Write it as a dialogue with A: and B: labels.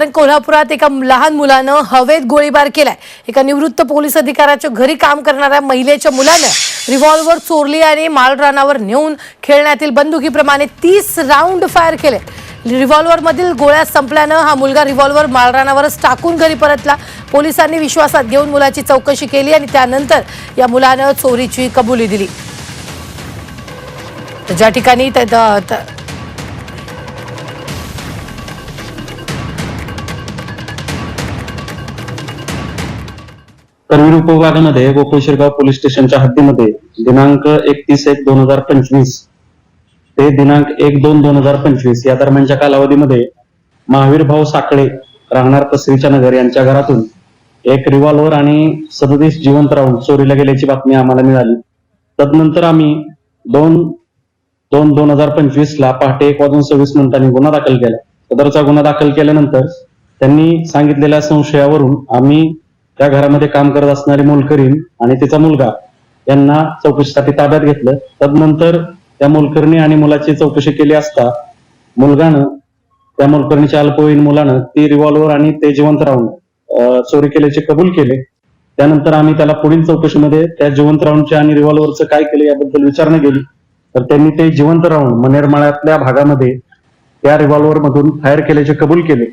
A: कारण कोल्हापुरात एका लहान मुलानं हवेत गोळीबार केलाय. एका निवृत्त पोलीस अधिकाऱ्याच्या घरी काम करणाऱ्या महिलेच्या मुलानं रिव्हॉल्व्हर चोरली आणि माळरानावर नेऊन खेळण्यातील बंदुकीप्रमाणे तीस राऊंड फायर केले. रिव्हॉल्वर मधील गोळ्या संपल्यानं हा मुलगा रिव्हॉल्व्हर माळरानावरच टाकून घरी परतला. पोलिसांनी विश्वासात घेऊन मुलाची चौकशी केली आणि त्यानंतर या मुलानं चोरीची कबुली दिली. ज्या ठिकाणी
B: करवीर उपविभागामध्ये गोकुळ शिरगाव पोलीस स्टेशनच्या हद्दीमध्ये दिनांक एकतीस एक दोन हजार पंचवीस ते दिनांक एक दोन दोन हजार पंचवीस या दरम्यानच्या कालावधीमध्ये महावीर भाऊ साखळे राहणार तसरीच्या नगर यांच्या घरातून एक रिव्हॉल्व्हर आणि सदतीस जिवंत राहून चोरीला गेल्याची बातमी आम्हाला मिळाली. तदनंतर आम्ही दोन दोन दोन हजार पंचवीस ला पहाटे एक वाजून सव्वीस मिनिटांनी गुन्हा दाखल केला. सदरचा गुन्हा दाखल केल्यानंतर त्यांनी सांगितलेल्या संशयावरून आम्ही त्या घरामध्ये काम करत असणारी मोलकरीण आणि तिचा मुलगा यांना चौकशीसाठी ताब्यात घेतलं. तदनंतर त्या मोलकरणी आणि मुलाची चौकशी केली असता मुलगानं त्या मोलकर्णीच्या अल्पवयीन मुलानं ती रिव्हॉल्वर आणि ते जिवंत राहून चोरी केल्याचे कबूल केले. त्यानंतर आम्ही त्याला पुढील चौकशीमध्ये त्या जिवंत राहूनच्या आणि रिव्हॉल्वरचं काय केलं याबद्दल विचारणा केली. तर त्यांनी ते जिवंत राहून मनेरमाळ्यातल्या भागामध्ये त्या रिव्हॉल्वर मधून फायर केल्याचे कबूल केले.